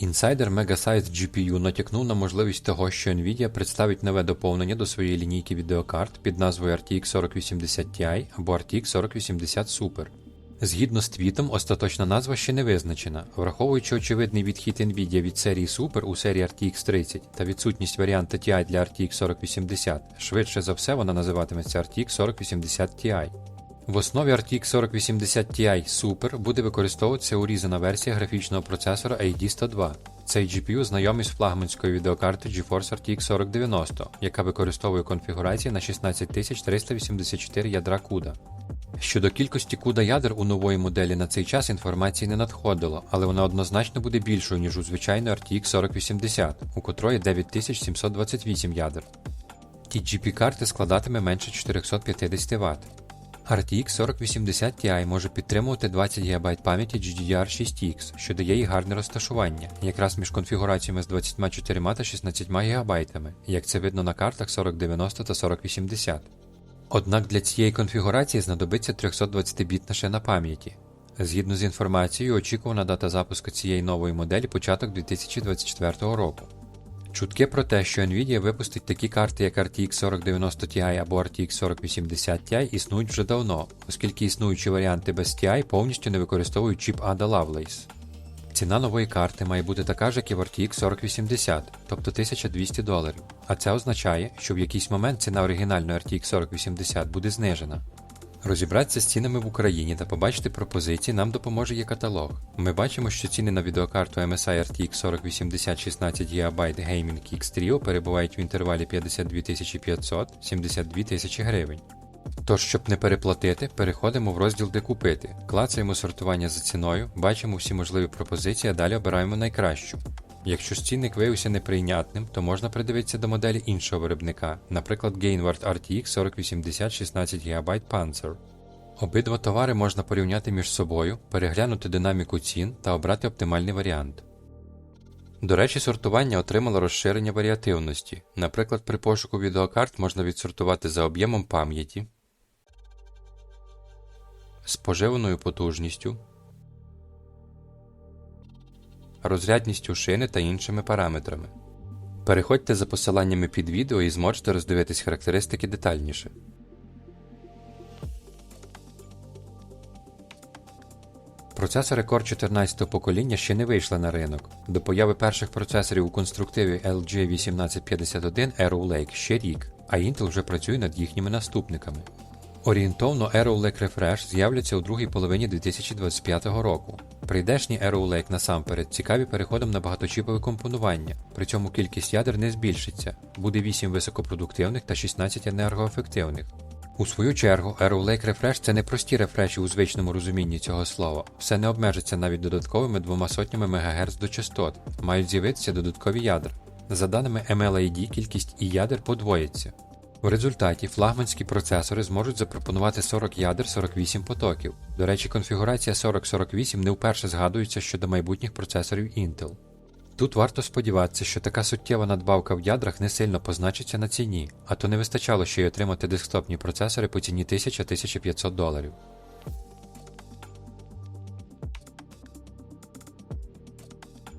Інсайдер MegaSize GPU натякнув на можливість того, що Nvidia представить нове доповнення до своєї лінійки відеокарт під назвою RTX 4080 Ti або RTX 4080 Super. Згідно з твітом, остаточна назва ще не визначена, враховуючи очевидний відхід Nvidia від серії Super у серії RTX 30 та відсутність варіанта Ti для RTX 4080, швидше за все вона називатиметься RTX 4080 Ti. В основі RTX 4080 Ti Super буде використовуватися урізана версія графічного процесора AD102. Цей GPU знайомий з флагманською відеокартою GeForce RTX 4090, яка використовує конфігурації на 16384 ядра CUDA. Щодо кількості CUDA ядер у нової моделі на цей час інформації не надходило, але вона однозначно буде більшою, ніж у звичайної RTX 4080, у котрої 9728 ядер. TGP карти складатиме менше 450 Вт. RTX 4080 Ti може підтримувати 20 ГБ пам'яті GDDR6X, що дає їй гарне розташування, якраз між конфігураціями з 24 та 16 ГБ, як це видно на картах 4090 та 4080. Однак для цієї конфігурації знадобиться 320-бітна шина пам'яті. Згідно з інформацією, очікувана дата запуску цієї нової моделі початок 2024 року. Чутки про те, що Nvidia випустить такі карти, як RTX 4090 Ti або RTX 4080 Ti, існують вже давно, оскільки існуючі варіанти без Ti повністю не використовують чіп Ada Lovelace. Ціна нової карти має бути така ж, як і в RTX 4080, тобто 1200 доларів. А це означає, що в якийсь момент ціна оригінальної RTX 4080 буде знижена. Розібратися з цінами в Україні та побачити пропозиції нам допоможе є каталог. Ми бачимо, що ціни на відеокарту MSI RTX 4080 16 ГБ Gaming X Trio перебувають в інтервалі 52 500 72 тисячі гривень. Тож, щоб не переплатити, переходимо в розділ де купити, клацаємо сортування за ціною, бачимо всі можливі пропозиції, а далі обираємо найкращу. Якщо ж цінник виявився неприйнятним, то можна придивитися до моделі іншого виробника, наприклад Gainward RTX 4080 16 ГБ Panzer. Обидва товари можна порівняти між собою, переглянути динаміку цін та обрати оптимальний варіант. До речі, сортування отримало розширення варіативності. Наприклад, при пошуку відеокарт можна відсортувати за об'ємом пам'яті, споживаною потужністю, розрядністю шини та іншими параметрами. Переходьте за посиланнями під відео і зможете роздивитись характеристики детальніше. Процесори Core 14 покоління ще не вийшли на ринок. До появи перших процесорів у конструктиві LG 1851 Arrow Lake ще рік, а Intel вже працює над їхніми наступниками. Орієнтовно Arrow Lake Refresh з'являться у другій половині 2025 року. Прийдешні Arrow Lake насамперед цікаві переходом на багаточіпове компонування, при цьому кількість ядер не збільшиться, буде 8 високопродуктивних та 16 енергоефективних. У свою чергу, Arrow Lake Refresh це не прості рефреші у звичному розумінні цього слова, все не обмежиться навіть додатковими двома сотнями МГц до частот, мають з'явитися додаткові ядра. За даними MLAD, кількість і ядер подвоїться. В результаті флагманські процесори зможуть запропонувати 40 ядер 48 потоків. До речі, конфігурація 4048 не вперше згадується щодо майбутніх процесорів Intel. Тут варто сподіватися, що така суттєва надбавка в ядрах не сильно позначиться на ціні, а то не вистачало ще й отримати десктопні процесори по ціні 1000-1500 доларів.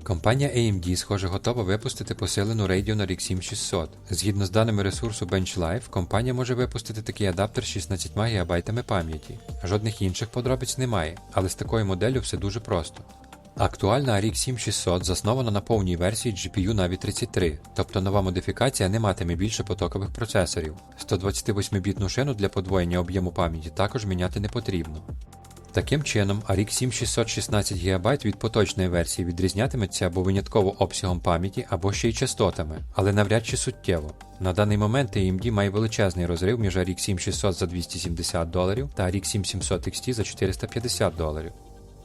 Компанія AMD, схоже, готова випустити посилену Radeon RX 7600. Згідно з даними ресурсу BenchLife, компанія може випустити такий адаптер з 16 ГБ пам'яті. Жодних інших подробиць немає, але з такою моделлю все дуже просто. Актуальна RX 7600 заснована на повній версії GPU Navi 33, тобто нова модифікація не матиме більше потокових процесорів. 128-бітну шину для подвоєння об'єму пам'яті також міняти не потрібно. Таким чином, RX 7616 ГБ від поточної версії відрізнятиметься або винятково обсягом пам'яті, або ще й частотами, але навряд чи суттєво. На даний момент AMD має величезний розрив між RX 7600 за 270 доларів та RX 7700 XT за 450 доларів.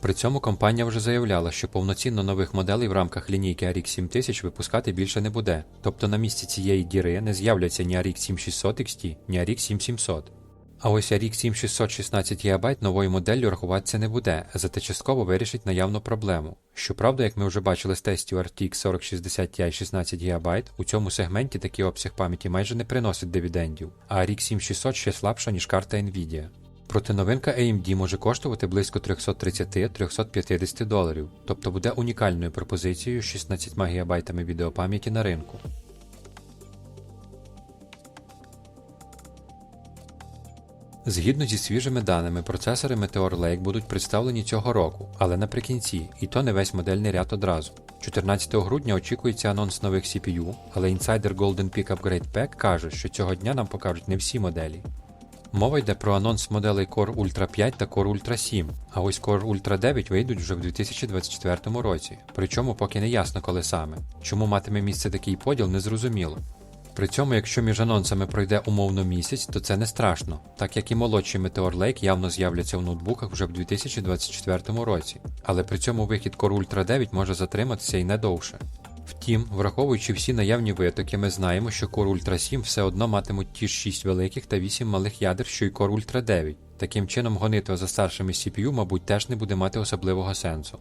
При цьому компанія вже заявляла, що повноцінно нових моделей в рамках лінійки RX 7000 випускати більше не буде, тобто на місці цієї діри не з'являться ні RX 7600 XT, ні RX 7700. А ось RX 7616 ГБ новою моделлю рахуватися не буде, зате частково вирішить наявну проблему. Щоправда, як ми вже бачили з тестів RTX 4060 Ti 16 ГБ, у цьому сегменті такий обсяг пам'яті майже не приносить дивідендів, а RX 7600 ще слабша, ніж карта Nvidia. Проте новинка AMD може коштувати близько 330-350 доларів, тобто буде унікальною пропозицією з 16 ГБ відеопам'яті на ринку. Згідно зі свіжими даними, процесори Meteor Lake будуть представлені цього року, але наприкінці, і то не весь модельний ряд одразу. 14 грудня очікується анонс нових CPU, але інсайдер Golden Peak Upgrade Pack каже, що цього дня нам покажуть не всі моделі. Мова йде про анонс моделей Core Ultra 5 та Core Ultra 7, а ось Core Ultra 9 вийдуть вже в 2024 році, причому поки не ясно коли саме. Чому матиме місце такий поділ, незрозуміло. При цьому, якщо між анонсами пройде умовно місяць, то це не страшно, так як і молодші Meteor Lake явно з'являться в ноутбуках вже в 2024 році, але при цьому вихід Core Ultra 9 може затриматися і не довше. Втім, враховуючи всі наявні витоки, ми знаємо, що Core Ultra 7 все одно матимуть ті ж 6 великих та 8 малих ядер, що й Core Ultra 9. Таким чином, гонитва за старшими CPU, мабуть, теж не буде мати особливого сенсу.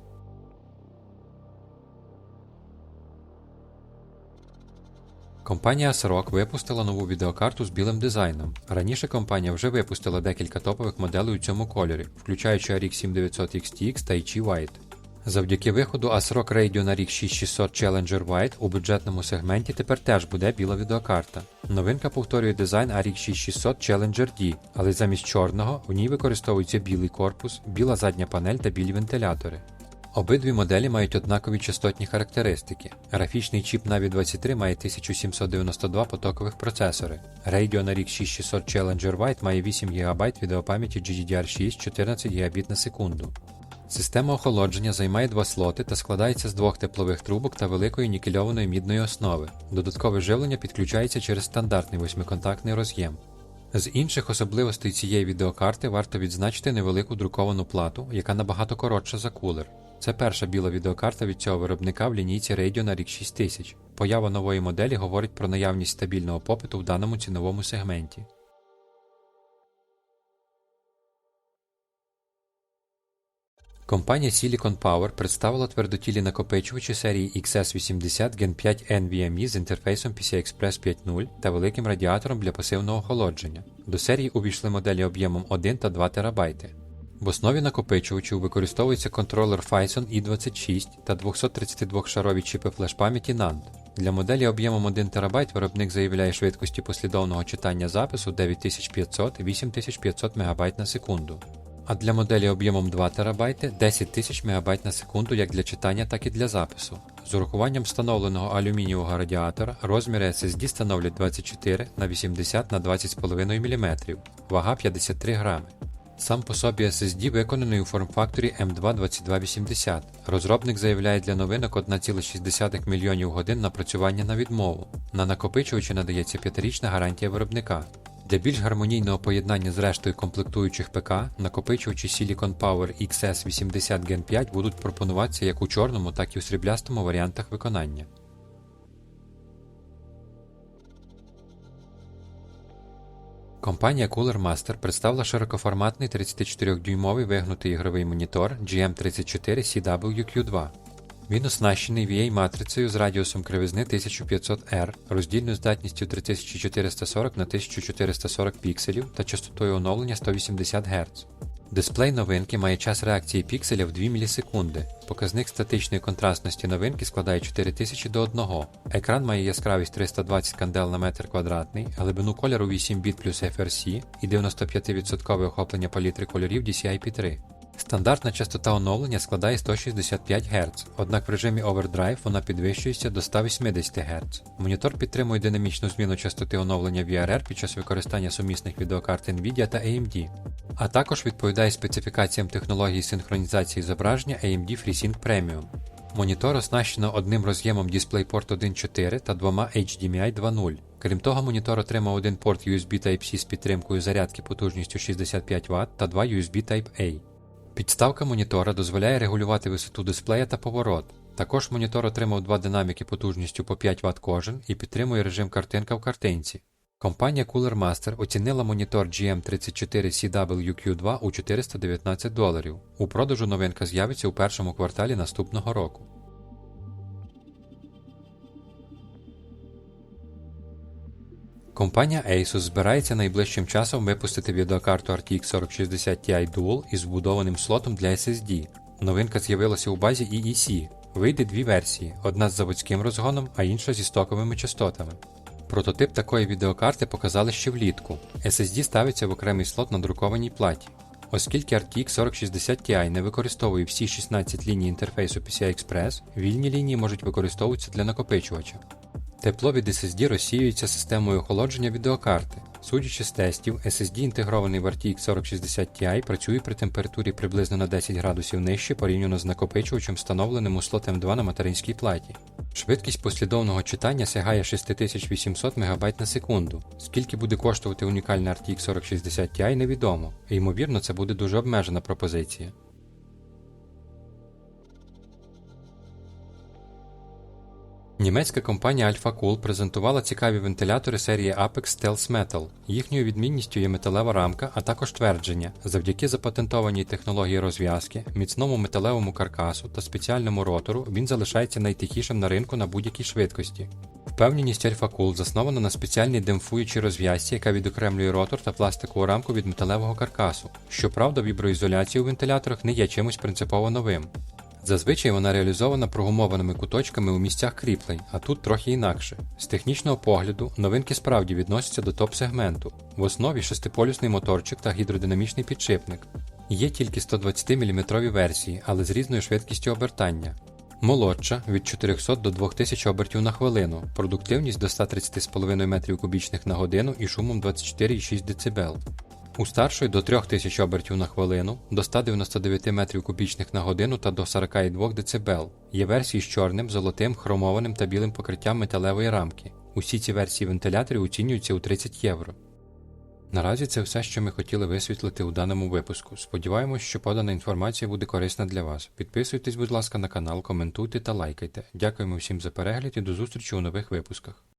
Компанія ASRock випустила нову відеокарту з білим дизайном. Раніше компанія вже випустила декілька топових моделей у цьому кольорі, включаючи RX 7900 XTX та HE White. Завдяки виходу ASRock Radio на RX 6600 Challenger White у бюджетному сегменті тепер теж буде біла відеокарта. Новинка повторює дизайн RX 6600 Challenger D, але замість чорного в ній використовується білий корпус, біла задня панель та білі вентилятори. Обидві моделі мають однакові частотні характеристики. Графічний чіп Navi 23 має 1792 потокових процесори. Radio на RX 6600 Challenger White має 8 ГБ відеопам'яті GDDR6 14 Гбіт на секунду. Система охолодження займає два слоти та складається з двох теплових трубок та великої нікельованої мідної основи. Додаткове живлення підключається через стандартний восьмиконтактний роз'єм. З інших особливостей цієї відеокарти варто відзначити невелику друковану плату, яка набагато коротша за кулер. Це перша біла відеокарта від цього виробника в лінійці Radeon RX 6000. Поява нової моделі говорить про наявність стабільного попиту в даному ціновому сегменті. Компанія Silicon Power представила твердотілі накопичувачі серії XS80 Gen 5 NVMe з інтерфейсом PCI-Express 5.0 та великим радіатором для пасивного охолодження. До серії увійшли моделі об'ємом 1 та 2 ТБ. В основі накопичувачів використовується контролер Phison i26 та 232-шарові чіпи флеш-пам'яті NAND. Для моделі об'ємом 1 ТБ виробник заявляє швидкості послідовного читання запису 9500-8500 МБ на секунду. А для моделі об'ємом 2 ТБ 10 тисяч МБ на секунду як для читання, так і для запису. З урахуванням встановленого алюмінієвого радіатора розміри SSD становлять 24 на 80 на 20,5 мм, вага 53 грами. Сам по собі SSD виконаний у форм-факторі M22280. Розробник заявляє для новинок 1,6 мільйонів годин напрацювання на відмову. На накопичувачі надається 5-річна гарантія виробника. Для більш гармонійного поєднання з рештою комплектуючих ПК, накопичувачі Silicon Power XS80 Gen 5 будуть пропонуватися як у чорному, так і у сріблястому варіантах виконання. Компанія Cooler Master представила широкоформатний 34-дюймовий вигнутий ігровий монітор GM34CWQ2. Він оснащений VA-матрицею з радіусом кривизни 1500R, роздільною здатністю 3440 на 1440 пікселів та частотою оновлення 180 Гц. Дисплей новинки має час реакції пікселя в 2 мілісекунди. Показник статичної контрастності новинки складає 4000 до 1. Екран має яскравість 320 кандел на метр квадратний, глибину кольору 8 біт плюс FRC і 95% охоплення палітри кольорів DCI-P3. Стандартна частота оновлення складає 165 Гц, однак в режимі Overdrive вона підвищується до 180 Гц. Монітор підтримує динамічну зміну частоти оновлення VRR під час використання сумісних відеокарт Nvidia та AMD, а також відповідає специфікаціям технології синхронізації зображення AMD FreeSync Premium. Монітор оснащено одним роз'ємом DisplayPort 1.4 та двома HDMI 2.0. Крім того, монітор отримав один порт USB Type-C з підтримкою зарядки потужністю 65 Вт та два USB Type-A. Підставка монітора дозволяє регулювати висоту дисплея та поворот. Також монітор отримав два динаміки потужністю по 5 Вт кожен і підтримує режим картинка в картинці. Компанія Cooler Master оцінила монітор GM34CWQ2 у 419 доларів. У продажу новинка з'явиться у першому кварталі наступного року. Компанія Asus збирається найближчим часом випустити відеокарту RTX 4060 Ti Dual із вбудованим слотом для SSD. Новинка з'явилася у базі EEC. Вийде дві версії: одна з заводським розгоном, а інша зі стоковими частотами. Прототип такої відеокарти показали ще влітку. SSD ставиться в окремий слот на друкованій платі. Оскільки RTX 4060 Ti не використовує всі 16 ліній інтерфейсу PCI Express, вільні лінії можуть використовуватися для накопичувача. Тепло від SSD розсіюється системою охолодження відеокарти. Судячи з тестів, SSD інтегрований в RTX 4060 Ti працює при температурі приблизно на 10 градусів нижче порівняно з накопичувачем, встановленим у слот M2 на материнській платі. Швидкість послідовного читання сягає 6800 МБ на секунду. Скільки буде коштувати унікальна RTX 4060 Ti, невідомо. І, ймовірно, це буде дуже обмежена пропозиція. Німецька компанія AlphaCool презентувала цікаві вентилятори серії Apex Stealth Metal. Їхньою відмінністю є металева рамка, а також твердження. Завдяки запатентованій технології розв'язки, міцному металевому каркасу та спеціальному ротору він залишається найтихішим на ринку на будь-якій швидкості. Впевненість AlphaCool заснована на спеціальній демпфуючій розв'язці, яка відокремлює ротор та пластикову рамку від металевого каркасу. Щоправда, віброізоляція у вентиляторах не є чимось принципово новим. Зазвичай вона реалізована прогумованими куточками у місцях кріплень, а тут трохи інакше. З технічного погляду, новинки справді відносяться до топ-сегменту. В основі шестиполюсний моторчик та гідродинамічний підшипник. Є тільки 120-мм версії, але з різною швидкістю обертання. Молодша від 400 до 2000 обертів на хвилину, продуктивність до 130,5 метрів кубічних на годину і шумом 24,6 дБ. У старшої до 3000 обертів на хвилину, до 199 метрів кубічних на годину та до 42 дБ. Є версії з чорним, золотим, хромованим та білим покриттям металевої рамки. Усі ці версії вентиляторів оцінюються у 30 євро. Наразі це все, що ми хотіли висвітлити у даному випуску. Сподіваємось, що подана інформація буде корисна для вас. Підписуйтесь, будь ласка, на канал, коментуйте та лайкайте. Дякуємо всім за перегляд і до зустрічі у нових випусках.